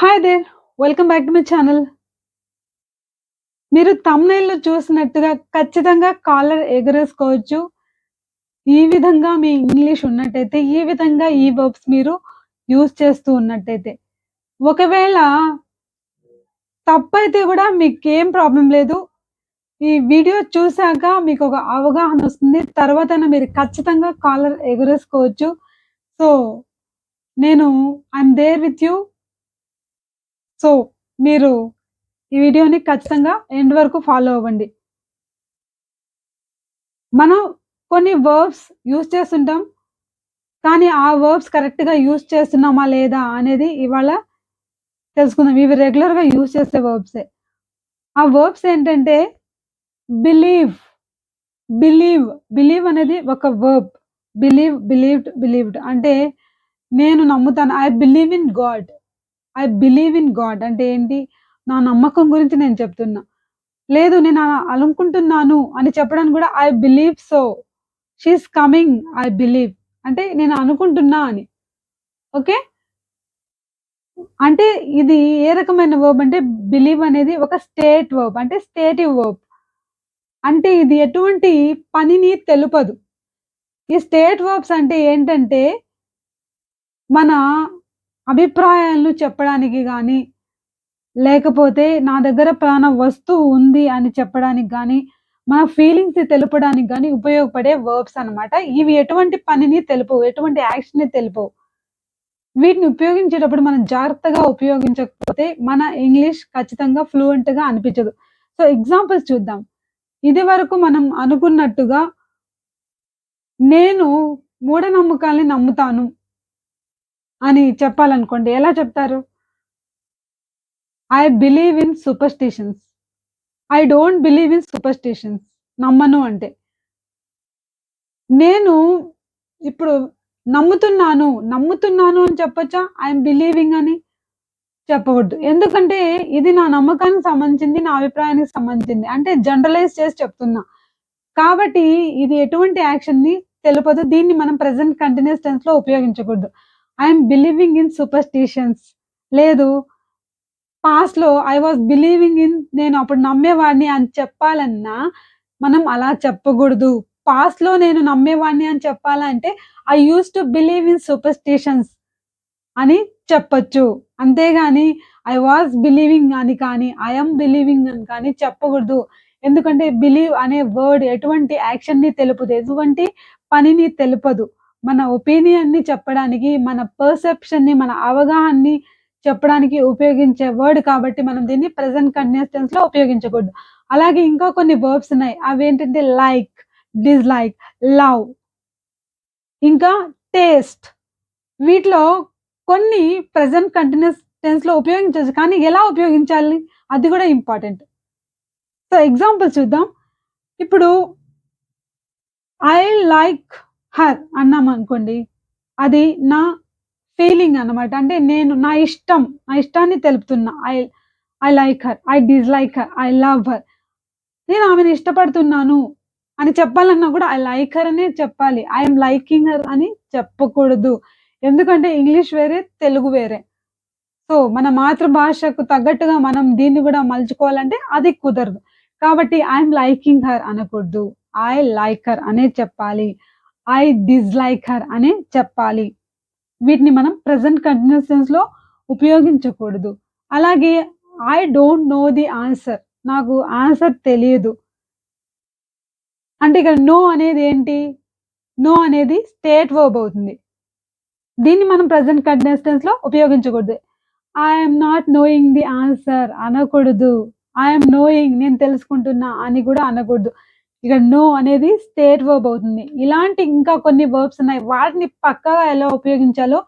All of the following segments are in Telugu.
Hi there! Welcome back to my channel. మీరు తమ్నైల్లో చూసినట్టుగా ఖచ్చితంగా కాలర్ ఎగరేసుకోవచ్చు. ఈ విధంగా మీ ఇంగ్లీష్ ఉన్నట్టయితే, ఈ విధంగా ఈ వర్బ్స్ మీరు యూజ్ చేస్తూ ఉన్నట్టయితే. ఒకవేళ తప్పైతే మీకు మీకేం ప్రాబ్లమ్ లేదు. ఈ వీడియో చూసాక అవగాహన వస్తుంది తర్వాత మీరు ఖచ్చితంగా కాలర్ ఎగరేసుకోవచ్చు. సో, నేను I'm there with you. So, మీరు ఈ వీడియోని ఖచ్చితంగా ఎండ్ వరకు ఫాలో అవ్వండి. మనం కొన్ని వర్బ్స్ యూజ్ చేస్తుంటాం. కానీ ఆ వర్బ్స్ కరెక్ట్‌గా యూజ్ చేస్తున్నామా లేదా అనేది ఇవాళ తెలుసుకుందాం. ఇవి రెగ్యులర్‌గా యూజ్ చేసే వర్బ్సే. ఆ వర్బ్స్ ఏంటంటే బిలీవ్, బిలీవ్, బిలీవ్ అనేది ఒక వర్బ్. బిలీవ్, బిలీవ్డ్, బిలీవ్డ్ అంటే నేను నమ్ముతాను. I believe in God. I believe in God అంటే ఏంటి? నా నమ్మకం గురించి నేను చెప్తున్నా. లేదు నేను అనుకుంటున్నాను అని చెప్పడానికి కూడా I believe so. She's coming I believe అంటే నేను అనుకుంటున్నా అని. ఓకే. అంటే ఇది ఏ రకమైన వర్బ్ అంటే బిలీవ్ అనేది ఒక స్టేట్ వర్బ్. అంటే స్టేటివ్ వర్బ్. అంటే ఇది ఎటువంటి పనిని తెలుపదు. ఈ స్టేట్ వర్బ్స్ అంటే ఏంటంటే మన అభిప్రాయాలను చెప్పడానికి కానీ లేకపోతే నా దగ్గర ప్రాణ వస్తువు ఉంది అని చెప్పడానికి కానీ మన ఫీలింగ్స్ తెలుపడానికి కానీ ఉపయోగపడే వర్బ్స్ అన్నమాట. ఇవి ఎటువంటి పనిని తెలుపవు. ఎటువంటి యాక్షన్‌ని తెలుపవు. వీటిని ఉపయోగించేటప్పుడు మనం జాగ్రత్తగా ఉపయోగించకపోతే మన ఇంగ్లీష్ ఖచ్చితంగా ఫ్లూయెంట్‌గా అనిపించదు. సో, ఎగ్జాంపుల్స్ చూద్దాం. ఇది వరకు మనం అనుకున్నట్టుగా నేను మూఢనమ్మకాల్ని నమ్ముతాను. అని చెప్పాలనుకోండి. ఎలా చెప్తారు? I believe in superstitions. I don't believe in superstitions. నమ్మను అంటే. నేను ఇప్పుడు నమ్ముతున్నాను, నమ్ముతున్నాను అని చెప్పొచ్చా? ఐఎమ్ బిలీవింగ్ అని చెప్పవద్దు ఎందుకంటే ఇది నా నమ్మకానికి సంబంధించింది. నా అభిప్రాయానికి సంబంధించింది. అంటే జనరలైజ్ చేసి చెప్తున్నా. కాబట్టి ఇది ఎటువంటి యాక్షన్‌ని తెలుపదు. దీన్ని మనం ప్రెజెంట్ కంటిన్యూయస్ టెన్స్‌లో ఉపయోగించకూడదు. ఐ బిలీవింగ్ ఇన్ సూపర్‌స్టిషన్స్ లేదు పాస్ట్‌లో ఐ వాస్ బిలీవింగ్ ఇన్ నేను అప్పుడు నమ్మేవాడిని అని చెప్పాలన్నా, మనం అలా చెప్పకూడదు. పాస్ట్‌లో నేను నమ్మేవాడిని అని చెప్పాలంటే I use to believe in superstitions అని చెప్పొచ్చు. అంతేగాని ఐ వాస్ బిలీవింగ్ అని కానీ, ఐ బిలీవింగ్ అని కానీ చెప్పకూడదు. ఎందుకంటే బిలీవ్ అనే వర్డ్ ఎటువంటి యాక్షన్‌ని తెలుపదు. ఎటువంటి పనిని తెలుపదు. మన ఒపీనియన్‌ని చెప్పడానికి, మన పర్సెప్షన్‌ని, మన అవగాహనని చెప్పడానికి ఉపయోగించే వర్డ్ కాబట్టి మనం దీన్ని ప్రజెంట్ కంటిన్యూయస్ టెన్స్‌లో ఉపయోగించకూడదు. అలాగే ఇంకా కొన్ని వర్బ్స్ ఉన్నాయి. అవి ఏంటంటే లైక్, డిస్‌లైక్, లవ్. ఇంకా టేస్ట్. వీటిలో కొన్ని ప్రజెంట్ కంటిన్యూస్ టెన్స్‌లో ఉపయోగించవచ్చు కానీ ఎలా ఉపయోగించాలి? అది కూడా ఇంపార్టెంట్. సో, ఎగ్జాంపుల్ చూద్దాం. ఇప్పుడు ఐ లైక్ హర్ అన్నామనుకోండి. అది నా ఫీలింగ్ అన్నమాట. అంటే నేను నా ఇష్టం. నా ఇష్టాన్ని తెలుపుతున్నా. I I like her. I dislike her. I love her. నేను ఆమెను ఇష్టపడుతున్నాను అని చెప్పాలన్నా కూడా ఐ లైక్ హర్ అనే చెప్పాలి. ఐఎమ్ లైకింగ్ హర్ అని చెప్పకూడదు. ఎందుకంటే ఇంగ్లీష్ వేరే, తెలుగు వేరే. సో, మన మాతృభాషకు తగ్గట్టుగా మనం దీన్ని కూడా మలుచుకోవాలంటే అది కుదరదు. కాబట్టి ఐ లైకింగ్ హర్ అనకూడదు. ఐ లైక్ హర్ అనే చెప్పాలి. ఐ డిజ్లైక్ హర్ అనే చెప్పాలి. వీటిని మనం ప్రజెంట్ కంటిన్యూయస్లో ఉపయోగించకూడదు. అలాగే I don't know the answer. నాకు ఆన్సర్ తెలియదు. అంటే ఇక్కడ నో అనేది ఏంటి? నో అనేది స్టేట్ వర్బ్ అవుతుంది. దీన్ని మనం ప్రజెంట్ కంటిన్యూయస్లో ఉపయోగించకూడదు. I not knowing the answer అనకూడదు. ఐ నోయింగ్ నేను తెలుసుకుంటున్నా అని కూడా అనకూడదు. ఇక్కడ నో అనేది స్టేట్ వర్బ్ అవుతుంది. ఇలాంటి ఇంకా కొన్ని వర్బ్స్ ఉన్నాయి. వాటిని పక్కగా ఎలా ఉపయోగించాలో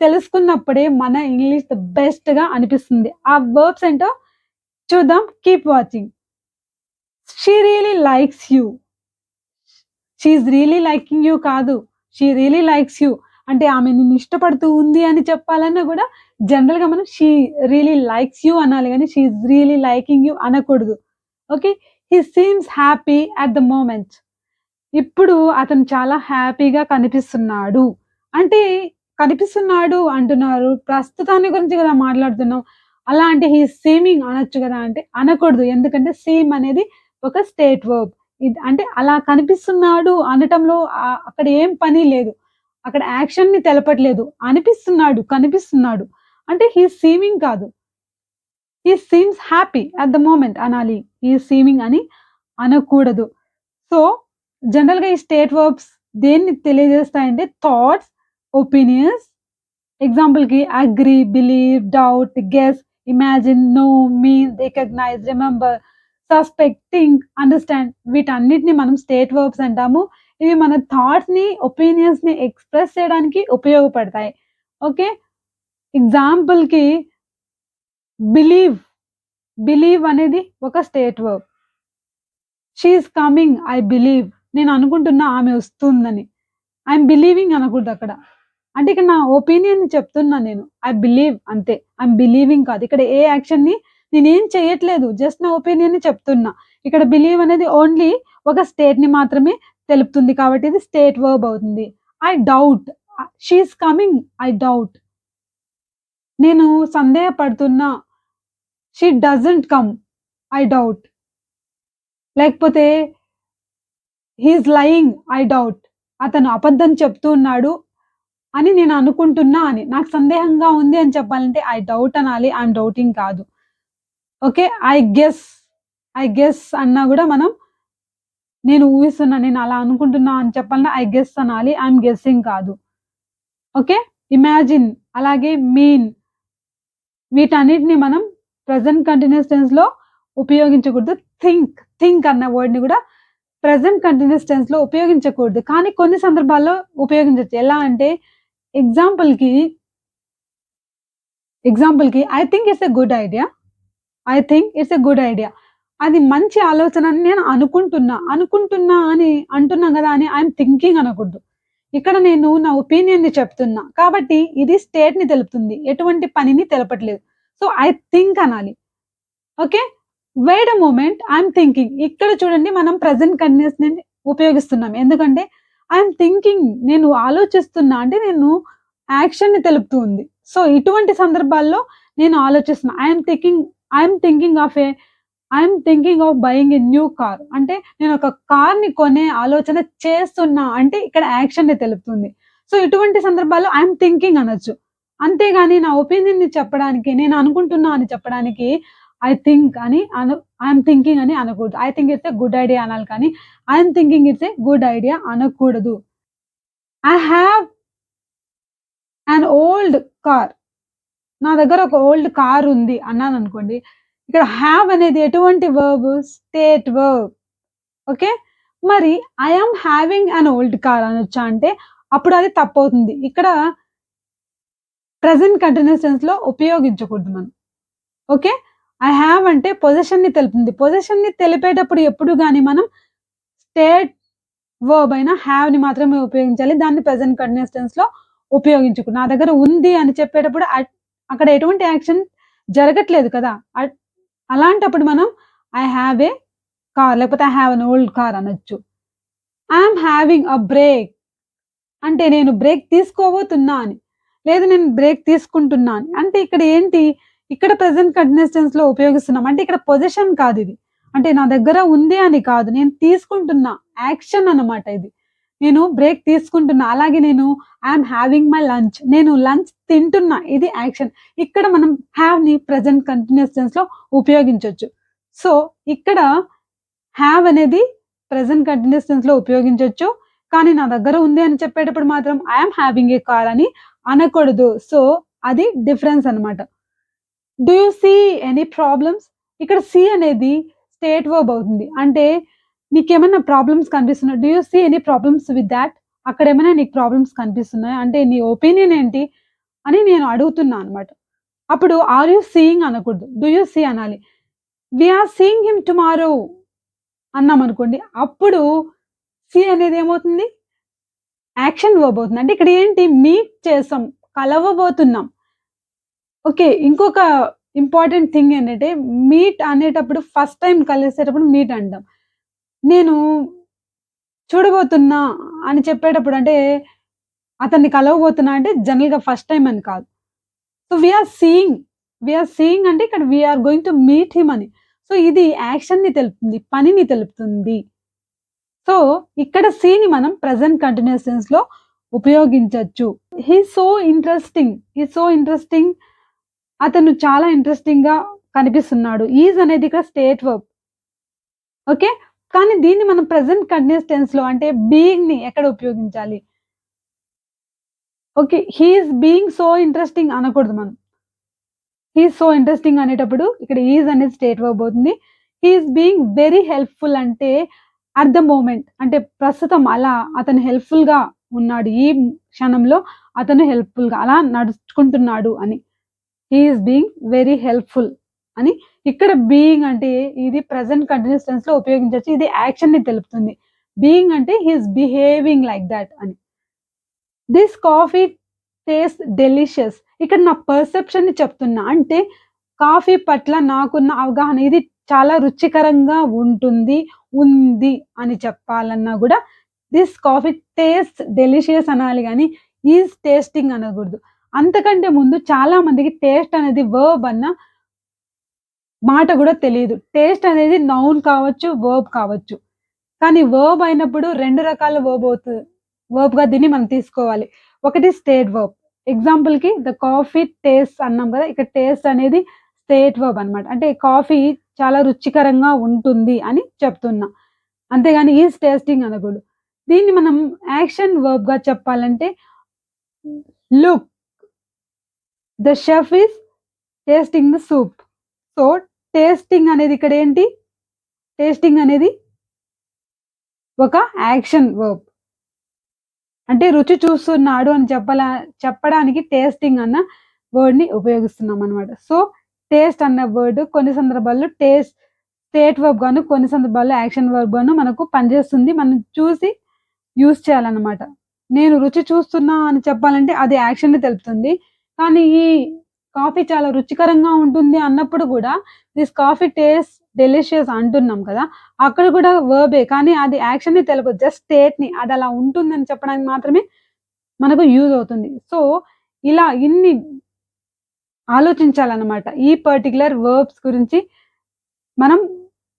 తెలుసుకున్నప్పుడే మన ఇంగ్లీష్ ద బెస్ట్‌గా అనిపిస్తుంది. ఆ వర్బ్స్ ఏంటో చూద్దాం. Keep watching. She really likes you. She is liking you కాదు. She really likes you. అంటే ఆమె నిన్ను ఇష్టపడుతూ ఉంది అని చెప్పాలన్నా కూడా జనరల్‌గా మనం షీ రియలీ లైక్స్ యూ అనాలి కానీ షీఈ్ రియలీ లైకింగ్ యూ అనకూడదు. Okay. He seems happy at the moment. ఇప్పుడు అతను చాలా హ్యాపీగా కనిపిస్తున్నాడు. అంటే కనిపిస్తున్నాడు అంటున్నారు. ప్రస్తుతాన్ని గురించి కదా మాట్లాడుతున్నాం. అలా అంటే హీ సీమింగ్ అనొచ్చు కదా అంటే అనకూడదు. ఎందుకంటే సీమ్ అనేది ఒక స్టేట్ వర్బ్. ఇది అంటే అలా కనిపిస్తున్నాడు అనటంలో అక్కడ ఏం పని లేదు. అక్కడ యాక్షన్‌ని తెలపట్లేదు. అనిపిస్తున్నాడు, కనిపిస్తున్నాడు. అంటే హీ సీమింగ్ కాదు. He seems happy at the moment అనాలి. ఈ సీమింగ్ అని అనకూడదు. సో, జనరల్‌గా ఈ స్టేట్ వర్బ్స్ దేన్ని తెలియజేస్తాయంటే థాట్స్, ఒపీనియన్స్ ఎగ్జాంపుల్‌కి agree, believe, doubt, guess, imagine, know, mean, recognise, remember, suspect, think, understand వీటన్నిటిని మనం స్టేట్ వర్బ్స్ అంటాము. ఇవి మన థాట్స్‌ని, ఒపీనియన్స్‌ని ఎక్స్‌ప్రెస్ చేయడానికి ఉపయోగపడతాయి. ఓకే. ఎగ్జాంపుల్‌కి బిలీవ్, బిలీవ్ అనేది ఒక state verb. She is coming I believe నేను అనుకుంటున్నా ఆమె వస్తుందని. ఐఎమ్ బిలీవింగ్ అనకూడదు అక్కడ అంటే ఇక్కడ నా ఒపీనియన్ చెప్తున్నా నేను. ఐ బిలీవ్ అంతే. ఐఎమ్ బిలీవింగ్ కాదు. ఇక్కడ ఏ యాక్షన్‌ని నేనేం చేయట్లేదు. జస్ట్ నా ఒపీనియన్ చెప్తున్నా. ఇక్కడ బిలీవ్ అనేది ఓన్లీ ఒక స్టేట్‌ని మాత్రమే తెలుపుతుంది. కాబట్టి ఇది స్టేట్ వర్బ్ అవుతుంది. I doubt ah, she is coming I doubt. నేను సందేహపడుతున్నా. She doesn't come I doubt. లేకపోతే హీఈస్ లయింగ్ ఐ డౌట్. అతను అబద్ధం చెప్తూ ఉన్నాడు అని నేను అనుకుంటున్నా అని. నాకు సందేహంగా ఉంది అని చెప్పాలంటే ఐ డౌట్ అనాలి. ఐ డౌటింగ్ కాదు. Okay. I guess, I guess అన్నా కూడా మనం నేను ఊహిస్తున్నా. నేను అలా అనుకుంటున్నా అని చెప్పాలంటే ఐ గెస్ అనాలి. ఐఎమ్ గెస్సింగ్ కాదు. ఓకే. ఇమాజిన్ అలాగే మీన్ వీటన్నిటిని మనం ప్రెజెంట్ కంటిన్యూయస్ టెన్స్‌లో ఉపయోగించకూడదు. థింక్, థింక్ అన్న వర్డ్‌ని గూడా ప్రెజెంట్ కంటిన్యూయస్ టెన్స్‌లో ఉపయోగించకూడదు. కానీ కొన్ని సందర్భాల్లో ఉపయోగించవచ్చు ఎలా అంటే ఎగ్జాంపుల్‌కి ఎగ్జాంపుల్‌కి I think it's a good idea. I think it's a good idea. అది మంచి ఆలోచన అని నేను అనుకుంటున్నా. అనుకుంటున్నా అని అంటున్నా కదా అని ఐఎమ్ థింకింగ్ అనకూడదు. ఇక్కడ నేను నా ఒపీనియన్‌ని చెప్తున్నా. కాబట్టి ఇది స్టేట్‌ని తెలుపుతుంది. ఎటువంటి పనిని తెలపట్లేదు. సో, ఐ థింక్ అనాలి. Okay. Wait a moment I thinking. ఇక్కడ చూడండి మనం ప్రజెంట్ కండిషన్ ఉపయోగిస్తున్నాం. ఎందుకంటే ఐ థింకింగ్ నేను ఆలోచిస్తున్నా. అంటే నేను యాక్షన్‌ని తెలుపుతూ ఉంది. సో, ఇటువంటి సందర్భాల్లో నేను ఆలోచిస్తున్నా. I thinking I'm thinking of a I thinking of buying a new car. అంటే నేను ఒక కార్‌ని కొనే ఆలోచన చేస్తున్నా. అంటే ఇక్కడ యాక్షన్‌ని తెలుపుతుంది. సో, ఇటువంటి సందర్భాల్లో ఐ థింకింగ్ అనొచ్చు. అంతేగాని నా ఒపీనియన్‌ని చెప్పడానికి నేను అనుకుంటున్నా అని చెప్పడానికి ఐ థింక్ అని అను ఐ థింకింగ్ అని అనకూడదు. I think it's a good idea అనాలి కానీ I thinking it's a good idea అనకూడదు. I have an old car. నా దగ్గర ఒక ఓల్డ్ కార్ ఉంది అన్నాను అనుకోండి ఇక్కడ హ్యావ్ అనేది ఎటువంటి వర్బ్? State verb. ఓకే. మరి I having an old car అనొచ్చా అంటే అప్పుడు అది తప్పవుతుంది. ఇక్కడ ప్రజెంట్ కంటిన్యూస్ టెన్స్‌లో ఉపయోగించకూడదు మనం. ఓకే. ఐ హ్యావ్ అంటే పొజిషన్‌ని తెలుపుతుంది. పొజిషన్‌ని తెలిపేటప్పుడు ఎప్పుడు కానీ మనం స్టేట్ వర్బ్ అయిన హ్యావ్ని మాత్రమే ఉపయోగించాలి. దాన్ని ప్రజెంట్ కంటిన్యూస్ టెన్స్‌లో ఉపయోగించకూడదు. నా దగ్గర ఉంది అని చెప్పేటప్పుడు అట్ అక్కడ ఎటువంటి యాక్షన్ జరగట్లేదు కదా! అట్ అలాంటప్పుడు మనం ఐ హ్యావ్ ఏ కార్ లేకపోతే I have an old car అనొచ్చు. I having having break. అంటే నేను బ్రేక్ తీసుకోబోతున్నా అని. లేదు నేను బ్రేక్ తీసుకుంటున్నాను అంటే ఇక్కడ ఏంటి? ఇక్కడ ప్రజెంట్ కంటిన్యూయస్లో ఉపయోగిస్తున్నాం. అంటే ఇక్కడ పొజిషన్ కాదు ఇది అంటే నా దగ్గర ఉంది అని కాదు. నేను తీసుకుంటున్నా. యాక్షన్ అన్నమాట ఇది. నేను బ్రేక్ తీసుకుంటున్నా. అలాగే నేను ఐఎమ్ హ్యావింగ్ మై లంచ్. నేను లంచ్ తింటున్నా. ఇది యాక్షన్. ఇక్కడ మనం హ్యావ్ని ప్రజెంట్ కంటిన్యూయస్లో ఉపయోగించవచ్చు సో, ఇక్కడ హ్యావ్ అనేది ప్రజెంట్ కంటిన్యూయస్ ఉపయోగించవచ్చు కానీ నా దగ్గర ఉంది అని చెప్పేటప్పుడు మాత్రం ఐ హ్యావింగ్ ఏ కార్ అని అనకూడదు. సో, అది డిఫరెన్స్ అన్నమాట. Do you see any problems? ఇక్కడ సీ అనేది స్టేట్ వర్బ్ అవుతుంది. అంటే నీకేమైనా ప్రాబ్లమ్స్ కనిపిస్తున్నాయి do you see any problems with that అక్కడ ఏమైనా నీకు ప్రాబ్లమ్స్ కనిపిస్తున్నాయి అంటే నీ ఒపీనియన్ ఏంటి? అని నేను అడుగుతున్నా అన్నమాట. అప్పుడు ఆర్ యూ సీయింగ్ అనకూడదు. డూ యూ సీ అనాలి. వీఆర్ సీయింగ్ హిమ్ టుమారో అన్నామనుకోండి. అప్పుడు సి అనేది ఏమవుతుంది? యాక్షన్ వర్బ్ అవుతుంది. అంటే ఇక్కడ ఏంటి? మీట్ చేసాం. కలవబోతున్నాం. ఓకే. ఇంకొక ఇంపార్టెంట్ థింగ్ ఏంటంటే మీట్ అనేటప్పుడు ఫస్ట్ టైం కలిసేటప్పుడు మీట్ అంటాం. నేను చూడబోతున్నా అని చెప్పేటప్పుడు అంటే అతన్ని కలవబోతున్నా అంటే జనరల్‌గా ఫస్ట్ టైం అని కాదు. So, we are seeing, we are seeing అంటే ఇక్కడ we are going to meet him అని. సో, ఇది యాక్షన్‌ని తెలుపుతుంది. పనిని తెలుపుతుంది. సో, ఇక్కడ సీని మనం ప్రజెంట్ కంటిన్యూస్ టెన్స్లో ఉపయోగించవచ్చు he so interesting. He so interesting. అతను చాలా ఇంట్రెస్టింగ్గా కనిపిస్తున్నాడు. ఈజ్ అనేది ఇక్కడ స్టేట్ వర్బ్. ఓకే. కానీ దీన్ని మనం ప్రెసెంట్ కంటిన్యూస్ టెన్స్లో అంటే బీయింగ్ని ఎక్కడ ఉపయోగించాలి? Okay. He's being so interesting అనకూడదు మనం. హి సో ఇంట్రెస్టింగ్ అనేటప్పుడు ఇక్కడ ఈజ్ అనేది స్టేట్ వర్బ్ అవుతుంది. హీఈస్ బీయింగ్ వెరీ హెల్ప్‌ఫుల్ అంటే అట్ ద మోమెంట్ అంటే ప్రస్తుతం అలా అతను హెల్ప్‌ఫుల్‌గా ఉన్నాడు. ఈ క్షణంలో అతను హెల్ప్‌ఫుల్‌గా అలా నడుచుకుంటున్నాడు అని. హీఈస్ బీయింగ్ వెరీ హెల్ప్‌ఫుల్ అని. ఇక్కడ బీయింగ్ అంటే ఇది ప్రజెంట్ కంటిన్యూస్ టెన్స్‌లో ఉపయోగించవచ్చు ఇది యాక్షన్‌ని తెలుపుతుంది. బీయింగ్ అంటే హీఈస్ బిహేవింగ్ లైక్ దాట్ అని. This coffee taste delicious. ఇక్కడ నా పర్సెప్షన్‌ని చెప్తున్నా. అంటే కాఫీ పట్ల నాకున్న అవగాహన ఇది చాలా రుచికరంగా ఉంటుంది, ఉంది అని చెప్పాలన్నా కూడా దిస్ కాఫీ టేస్ట్ డెలిషియస్ అనాలి కానీ ఈజ్ టేస్టింగ్ అనకూడదు. అంతకంటే ముందు చాలా మందికి టేస్ట్ అనేది వర్బ్ అన్న మాట కూడా తెలియదు టేస్ట్ అనేది నౌన్ కావచ్చు, వర్బ్ కావచ్చు. కానీ వర్బ్ అయినప్పుడు రెండు రకాల వర్బ్ అవుతుంది వర్బ్‌గా దీన్ని మనం తీసుకోవాలి. ఒకటి స్టేట్ వర్బ్. ఎగ్జాంపుల్‌కి ద కాఫీ టేస్ట్ అన్నాం కదా ఇక్కడ టేస్ట్ అనేది స్టేట్ వర్బ్ అన్నమాట. అంటే కాఫీ చాలా రుచికరంగా ఉంటుంది అని చెప్తున్నా. అంతేగాని ఈజ్ టేస్టింగ్ అనకూడదు. దీన్ని మనం యాక్షన్ వర్బ్‌గా చెప్పాలంటే look the chef is tasting the soup. So, tasting అనేది ఇక్కడ ఏంటి? టేస్టింగ్ అనేది ఒక యాక్షన్ వర్బ్. అంటే రుచి చూస్తున్నాడు అని చెప్పలా చెప్పడానికి టేస్టింగ్ అన్న వర్డ్‌ని ఉపయోగిస్తున్నామనమాట. సో, టేస్ట్ అన్న వర్డ్ కొన్ని సందర్భాల్లో టేస్ట్ స్టేట్ వర్బ్ గాను, కొన్ని సందర్భాల్లో యాక్షన్ వర్బ్ గాను మనకు పనిచేస్తుంది. మనం చూసి యూజ్ చేయాలన్నమాట. నేను రుచి చూస్తున్నా అని చెప్పాలంటే అది యాక్షన్‌ని తెలుపుతుంది. కానీ ఈ కాఫీ చాలా రుచికరంగా ఉంటుంది అన్నప్పుడు కూడా దిస్ కాఫీ టేస్ట్ డెలిషియస్ అంటున్నాం కదా! అక్కడ కూడా వర్బే కానీ అది యాక్షన్‌ని తెలుపదు. జస్ట్ స్టేట్‌ని అది అలా ఉంటుందని చెప్పడానికి మాత్రమే మనకు యూజ్ అవుతుంది. సో, ఇలా ఇన్ని ఆలోచించాలన్నమాట. ఈ పర్టిక్యులర్ వర్బ్స్ గురించి మనం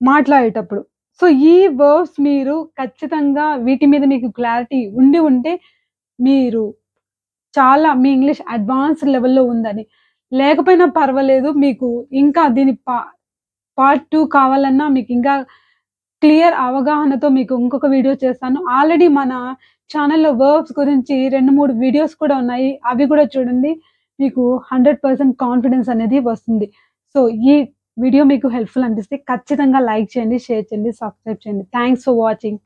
మాట్లాడేటప్పుడు. సో, ఈ వర్బ్స్ మీరు ఖచ్చితంగా వీటి మీద మీకు క్లారిటీ ఉండి ఉంటే మీరు చాలా మీ ఇంగ్లీష్ అడ్వాన్స్డ్ లెవెల్‌లో ఉందని. లేకపోయినా పర్వాలేదు. మీకు ఇంకా దీని పా పార్ట్ టూ కావాలన్నా మీకు ఇంకా క్లియర్ అవగాహనతో మీకు ఇంకొక వీడియో చేస్తాను. ఆల్రెడీ మన ఛానెల్‌లో వర్బ్స్ గురించి 2, 3 వీడియోస్ కూడా ఉన్నాయి. అవి కూడా చూడండి. మీకు 100% కాన్ఫిడెన్స్ అనేది వస్తుంది. సో, ఈ వీడియో మీకు హెల్ప్‌ఫుల్ అనిపిస్తే ఖచ్చితంగా లైక్ చేయండి, షేర్ చేయండి, సబ్స్క్రైబ్ చేయండి. Thanks for watching.